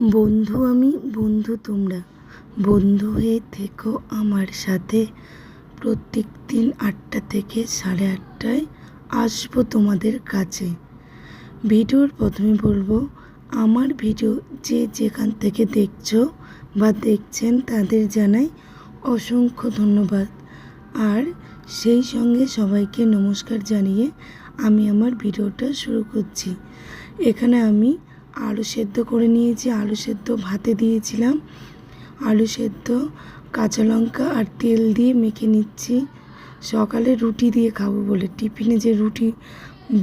বন্ধু আমি, বন্ধু তোমরা। বন্ধু হয়ে থেকো আমার সাথে। প্রত্যেক দিন আটটা থেকে সাড়ে আটটায় আসব তোমাদের কাছে। ভিডিওর প্রথমে বলব, আমার ভিডিও যে যেখান থেকে দেখছ বা দেখছেন তাদের জানাই অসংখ্য ধন্যবাদ। আর সেই সঙ্গে সবাইকে নমস্কার জানিয়ে আমি আমার ভিডিওটা শুরু করছি। এখানে আমি আলু সেদ্ধ করে নিয়েছি, আলু সেদ্ধ ভাতে দিয়েছিলাম। আলু সেদ্ধ, কাঁচা লঙ্কা আর তেল দিয়ে মেখে নিচ্ছি। সকালে রুটি দিয়ে খাব বলে, টিফিনে যে রুটি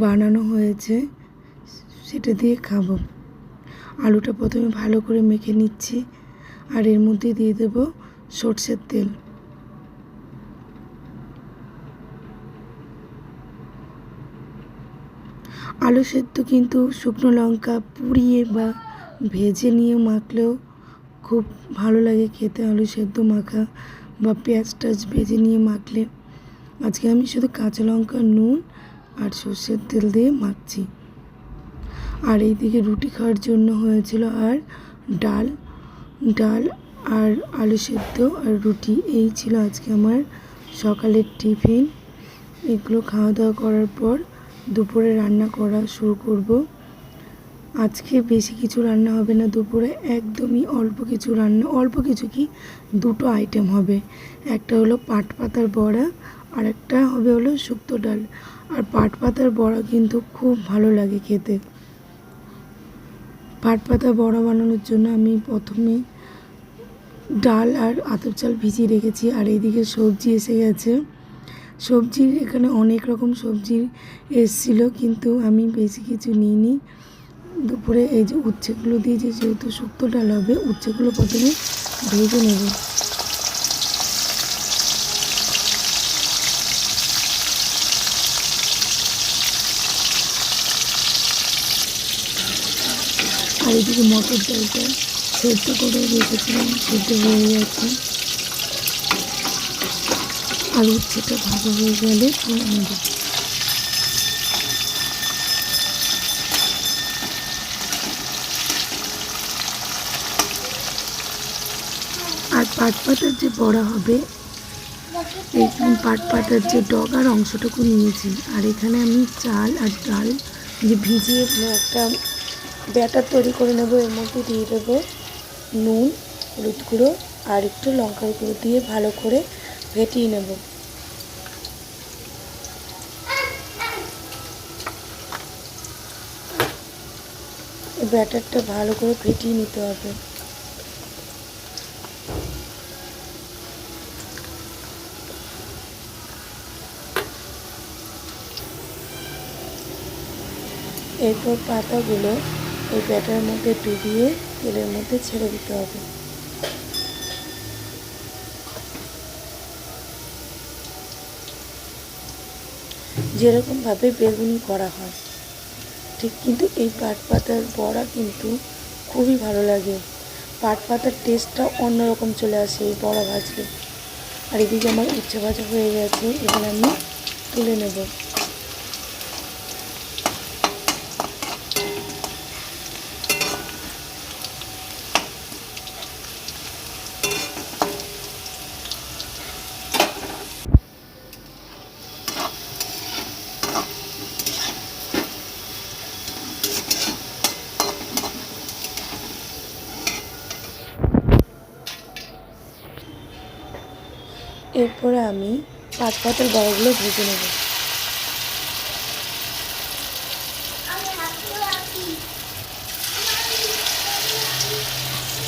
বানানো হয়েছে, সেটা দিয়ে খাব। আলুটা প্রথমে ভালো করে মেখে নিচ্ছি, আর এর মধ্যে দিয়ে দেবো সর্ষের তেল। আলু সেদ্ধ কিন্তু শুকনো লঙ্কা পুড়িয়ে বা ভেজে নিয়ে মাখলেও খুব ভালো লাগে খেতে। আলু সেদ্ধ মাখা বা পেঁয়াজ টাজ ভেজে নিয়ে মাখলে আজকে আমি শুধু কাঁচা লঙ্কা, নুন আর সর্ষের তেল দিয়ে মাখছি। আর এইদিকে রুটি খাওয়ার জন্য হয়েছিল আর ডাল ডাল আর আলু সেদ্ধ আর রুটি। এই ছিল আজকে আমার সকালের টিফিন। এগুলো খাওয়া দাওয়া করার পর দুপুরে রান্না করা শুরু করব। আজকে বেশি কিছু রান্না হবে না দুপুরে, একদমই অল্প কিছু রান্না, অল্প কিছু কি? দুটো আইটেম হবে। একটা হলো পাট পাতার বড়া আর একটা হবে হলো শুক্তো ডাল। আর পাট পাতার বড়া কিন্তু খুব ভালো লাগে খেতে। পাট পাতা বড়া বানানোর জন্য আমি প্রথমে ডাল আর আতপ চাল ভিজিয়ে রেখেছি আর এইদিকে সবজি এসে গেছে। সবজির এখানে অনেক রকম সবজি এসছিল, কিন্তু আমি বেশি কিছু নিইনি। দুপুরে এই যে উচ্ছেগুলো দিয়ে যে যেহেতু শুক্তো ডাল হবে, উচ্ছেগুলো প্রথমে ভেজে নেব। আর এদিকে মটর ডালটা সেদ্ধ করে রেখেছিলাম, সেদ্ধ হয়ে গেছে। আর উচ্ছেটা ভাজা হয়ে গেলে আর পাট পাতার যে বড়া হবে, এই পাট পাতার যে ডগার অংশটুকু নিয়েছি, আর এখানে আমি চাল আর ডাল যে ভিজিয়ে একটা ব্যাটার তৈরি করে নেব, এর মধ্যে দিয়ে দেবো নুন, হলুদ গুঁড়ো আর একটু লঙ্কার গুঁড়ো দিয়ে ভালো করে ফেটিয়ে নেব। ব্যাটারটা ভালো করে ফেটিয়ে নিতে হবে। এরপর পাতাগুলো এই ব্যাটার মধ্যে ডুবিয়ে তেলের মধ্যে ছেড়ে দিতে হবে। যেরকমভাবে বেগুনি করা হয়। ঠিক কিন্তু এই পাট পাতার বড়া কিন্তু খুবই ভালো লাগে। পাট পাতার টেস্টটা অন্যরকম চলে আসে এই বড়া ভাজলে। আর এদিকে আমার উচ্ছে ভাজা হয়ে গেছে, এবার আমি তুলে নেব। এরপরে আমি পাট পাতার বড়াগুলো ভেজে নেব।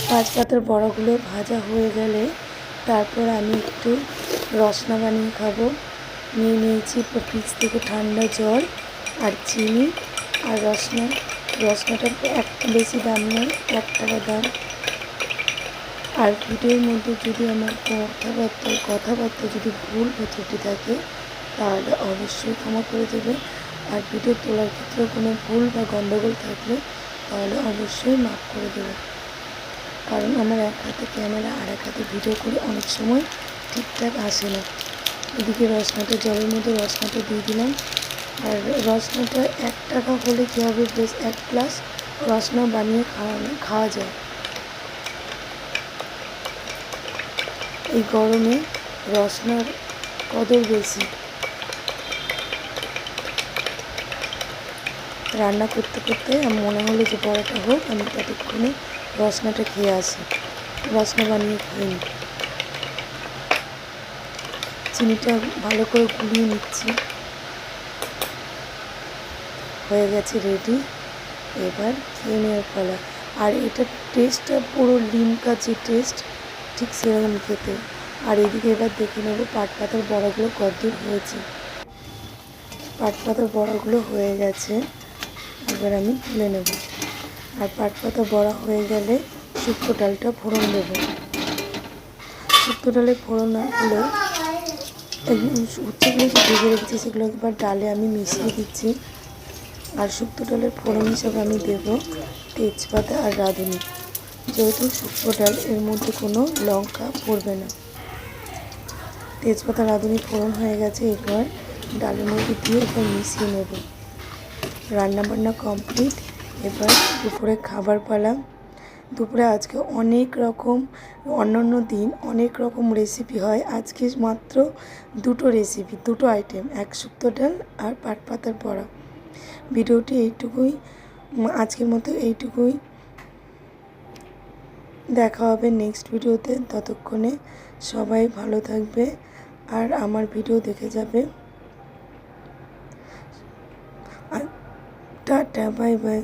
পাঁচ পাতার বড়াগুলো ভাজা হয়ে গেলে তারপর আমি একটু রসনা বানিয়ে খাব। নিয়ে নিয়েছি ফ্রিজ থেকে ঠান্ডা জল আর চিনি আর রসনা। রসনাটা এক বেশি দাম নেই এক টাকা দাম। আর ভিডিওর মধ্যে যদি আমার কথাবার্তা কথাবার্তা যদি ভুল বা ত্রুটি থাকে, তাহলে অবশ্যই ক্ষমা করে দেবে আর ভিডিও তোলার ক্ষেত্রে কোনো ভুল বা গণ্ডগোল থাকলে তাহলে অবশ্যই মাফ করে দেবে কারণ আমার এক হাতে ক্যামেরা আর এক হাতে ভিডিও করে অনেক সময় ঠিকঠাক আসে না। এদিকে রসনাটা জলের মধ্যে রসনাটা দিয়ে দিলাম। আর রসনাটা এক টাকা হলে কী হবে? বেশ এক গ্লাস রসনা বানিয়ে খাওয়া খাওয়া যায়। এই গরমে রসনার কদর বেশি। রান্না করতে করতে আমার মনে হলো যে বড়টা হোক, আমি ততক্ষণে রসনাটা খেয়ে আসি। রসনা বানিয়ে খেয়ে নিই। চিনিটা ভালো করে গুলিয়ে নিচ্ছি। হয়ে গেছে রেডি এবার খেয়ে নেওয়ার পালা। আর এটা টেস্টটা পুরো লিমকা যে টেস্ট ঠিক সেরকম খেতে। আর এদিকে এবার দেখে নেব পাট পাতার বড়াগুলো কতদূর হয়েছে। পাট পাতার বড়াগুলো হয়ে গেছে, এবার আমি তুলে নেব। আর পাট পাতা বড়া হয়ে গেলে শুক্তো ডালটা ফোড়ন দেবো। শুক্তো ডালে ফোড়ন না হলে উচ্ছেগুলো যে ভেজে রেখেছি সেগুলো একবার ডালে আমি মিশিয়ে দিচ্ছি। আর শুক্তো ডালের ফোড়ন হিসাবে আমি দেব তেজপাতা আর রাঁধুনি। যেহেতু শুক্তো ডাল এর মধ্যে কোনো লঙ্কা পড়বে না। তেজপাতা রাঁধুনি ফোড়ন হয়ে গেছে এবার ডালের মধ্যে দিয়ে এবার মিশিয়ে নেব। রান্নাবান্না কমপ্লিট। এবার দুপুরে খাবার পালা দুপুরে আজকে অনেক রকম, অন্যান্য দিন অনেক রকম রেসিপি হয়। আজকে মাত্র দুটো রেসিপি দুটো আইটেম এক শুক্তো ডাল আর পাট পাতার ভিডিওটি এইটুকুই, আজকের মতো এইটুকুই। দেখা হবে নেক্সট ভিডিওতে। ততক্ষণে সবাই ভালো থাকবে আর আমার ভিডিও দেখে যাবে। Tata bye bye